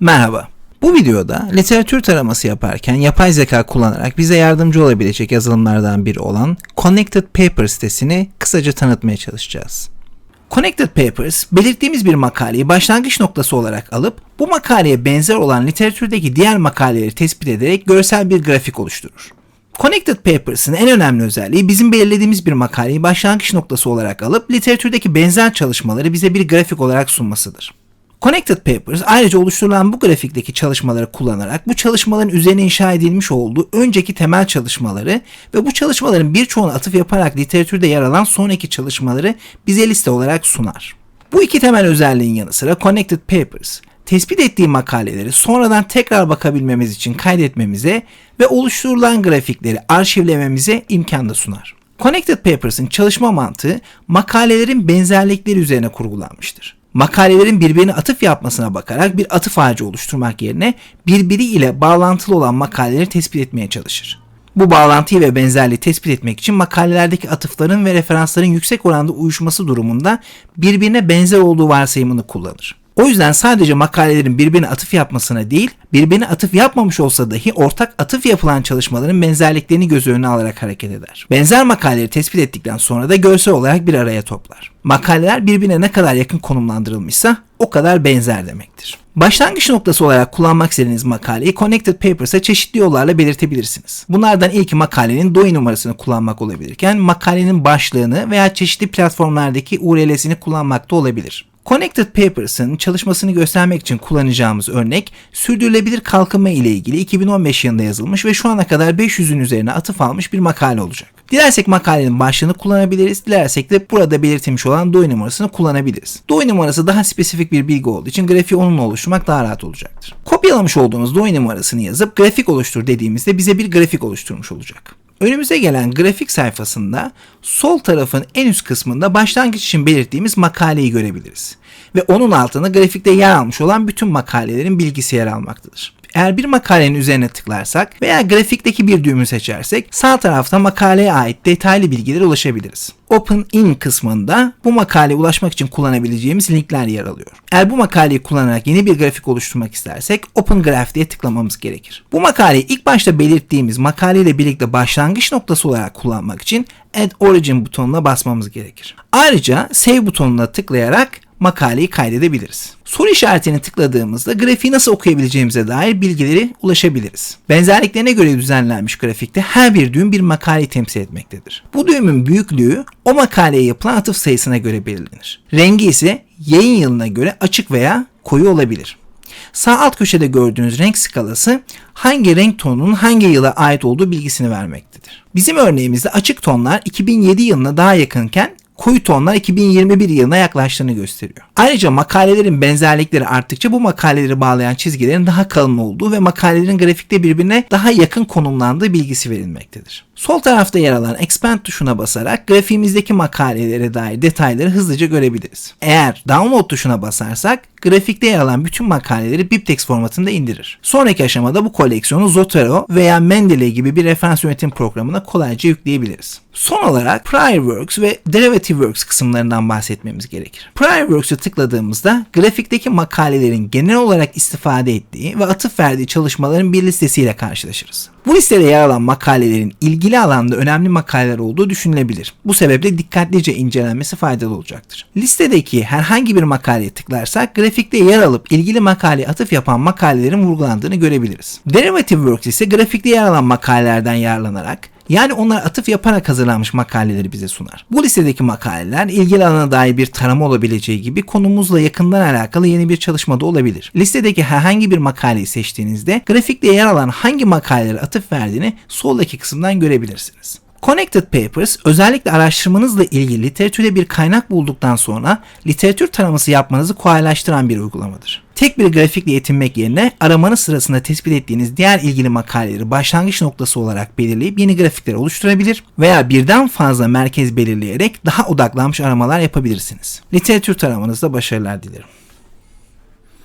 Merhaba. Bu videoda literatür taraması yaparken yapay zeka kullanarak bize yardımcı olabilecek yazılımlardan biri olan Connected Paper sitesini kısaca tanıtmaya çalışacağız. Connected Papers, belirttiğimiz bir makaleyi başlangıç noktası olarak alıp bu makaleye benzer olan literatürdeki diğer makaleleri tespit ederek görsel bir grafik oluşturur. Connected Papers'ın en önemli özelliği bizim belirlediğimiz bir makaleyi başlangıç noktası olarak alıp literatürdeki benzer çalışmaları bize bir grafik olarak sunmasıdır. Connected Papers ayrıca oluşturulan bu grafikteki çalışmaları kullanarak bu çalışmaların üzerine inşa edilmiş olduğu önceki temel çalışmaları ve bu çalışmaların birçoğuna atıf yaparak literatürde yer alan sonraki çalışmaları bize liste olarak sunar. Bu iki temel özelliğin yanı sıra Connected Papers, tespit ettiği makaleleri sonradan tekrar bakabilmemiz için kaydetmemize ve oluşturulan grafikleri arşivlememize imkan da sunar. Connected Papers'ın çalışma mantığı makalelerin benzerlikleri üzerine kurgulanmıştır makalelerin birbirine atıf yapmasına bakarak bir atıf ağacı oluşturmak yerine birbiriyle bağlantılı olan makaleleri tespit etmeye çalışır. Bu bağlantıyı ve benzerliği tespit etmek için makalelerdeki atıfların ve referansların yüksek oranda uyuşması durumunda birbirine benzer olduğu varsayımını kullanır. O yüzden sadece makalelerin birbirine atıf yapmasına değil, birbirine atıf yapmamış olsa dahi ortak atıf yapılan çalışmaların benzerliklerini göz önüne alarak hareket eder. Benzer makaleleri tespit ettikten sonra da görsel olarak bir araya toplar. Makaleler birbirine ne kadar yakın konumlandırılmışsa o kadar benzer demektir. Başlangıç noktası olarak kullanmak istediğiniz makaleyi Connected Papers'a çeşitli yollarla belirtebilirsiniz. Bunlardan ilki makalenin DOI numarasını kullanmak olabilirken makalenin başlığını veya çeşitli platformlardaki URL'sini kullanmak da olabilir. Connected Papers'ın çalışmasını göstermek için kullanacağımız örnek sürdürülebilir kalkınma ile ilgili 2015 yılında yazılmış ve şu ana kadar 500'ün üzerine atıf almış bir makale olacak. Dilersek makalenin başlığını kullanabiliriz, dilersek de burada belirtilmiş olan DOI numarasını kullanabiliriz. DOI numarası daha spesifik bir bilgi olduğu için grafiği onunla oluşturmak daha rahat olacaktır. Kopyalamış olduğumuz DOI numarasını yazıp grafik oluştur dediğimizde bize bir grafik oluşturmuş olacak. Önümüze gelen grafik sayfasında sol tarafın en üst kısmında başlangıç için belirttiğimiz makaleyi görebiliriz. Ve onun altında grafikte yer almış olan bütün makalelerin bilgisi yer almaktadır. Eğer bir makalenin üzerine tıklarsak veya grafikteki bir düğümü seçersek sağ tarafta makaleye ait detaylı bilgilere ulaşabiliriz. Open In kısmında bu makaleye ulaşmak için kullanabileceğimiz linkler yer alıyor. Eğer bu makaleyi kullanarak yeni bir grafik oluşturmak istersek Open Graph diye tıklamamız gerekir. Bu makaleyi ilk başta belirttiğimiz makaleyle birlikte başlangıç noktası olarak kullanmak için Add Origin butonuna basmamız gerekir. Ayrıca Save butonuna tıklayarak makaleyi kaydedebiliriz. Soru işaretini tıkladığımızda grafiği nasıl okuyabileceğimize dair bilgileri ulaşabiliriz. Benzerliklerine göre düzenlenmiş grafikte her bir düğüm bir makaleyi temsil etmektedir. Bu düğümün büyüklüğü o makaleye yapılan atıf sayısına göre belirlenir. Rengi ise yayın yılına göre açık veya koyu olabilir. Sağ alt köşede gördüğünüz renk skalası hangi renk tonunun hangi yıla ait olduğu bilgisini vermektedir. Bizim örneğimizde açık tonlar 2007 yılına daha yakınken koyu tonlar 2021 yılına yaklaştığını gösteriyor. Ayrıca makalelerin benzerlikleri arttıkça bu makaleleri bağlayan çizgilerin daha kalın olduğu ve makalelerin grafikte birbirine daha yakın konumlandığı bilgisi verilmektedir. Sol tarafta yer alan Expand tuşuna basarak grafiğimizdeki makalelere dair detayları hızlıca görebiliriz. Eğer Download tuşuna basarsak grafikte yer alan bütün makaleleri BibTeX formatında indirir. Sonraki aşamada bu koleksiyonu Zotero veya Mendeley gibi bir referans yönetim programına kolayca yükleyebiliriz. Son olarak Prior Works ve Derivative Works kısımlarından bahsetmemiz gerekir. Prior Works'u tıkladığımızda grafikteki makalelerin genel olarak istifade ettiği ve atıf verdiği çalışmaların bir listesiyle karşılaşırız. Bu listede yer alan makalelerin ilgili alanda önemli makaleler olduğu düşünülebilir. Bu sebeple dikkatlice incelenmesi faydalı olacaktır. Listedeki herhangi bir makaleye tıklarsak grafikte yer alıp ilgili makaleye atıf yapan makalelerin vurgulandığını görebiliriz. Derivative Works ise grafikte yer alan makalelerden yararlanarak yani onlar atıf yaparak hazırlanmış makaleleri bize sunar. Bu listedeki makaleler ilgili alana dair bir tarama olabileceği gibi konumuzla yakından alakalı yeni bir çalışma da olabilir. Listedeki herhangi bir makaleyi seçtiğinizde grafikte yer alan hangi makalelere atıf verdiğini soldaki kısımdan görebilirsiniz. Connected Papers özellikle araştırmanızla ilgili literatürde bir kaynak bulduktan sonra literatür taraması yapmanızı kolaylaştıran bir uygulamadır. Tek bir grafikle yetinmek yerine aramanız sırasında tespit ettiğiniz diğer ilgili makaleleri başlangıç noktası olarak belirleyip yeni grafikler oluşturabilir veya birden fazla merkez belirleyerek daha odaklanmış aramalar yapabilirsiniz. Literatür taramanızda başarılar dilerim.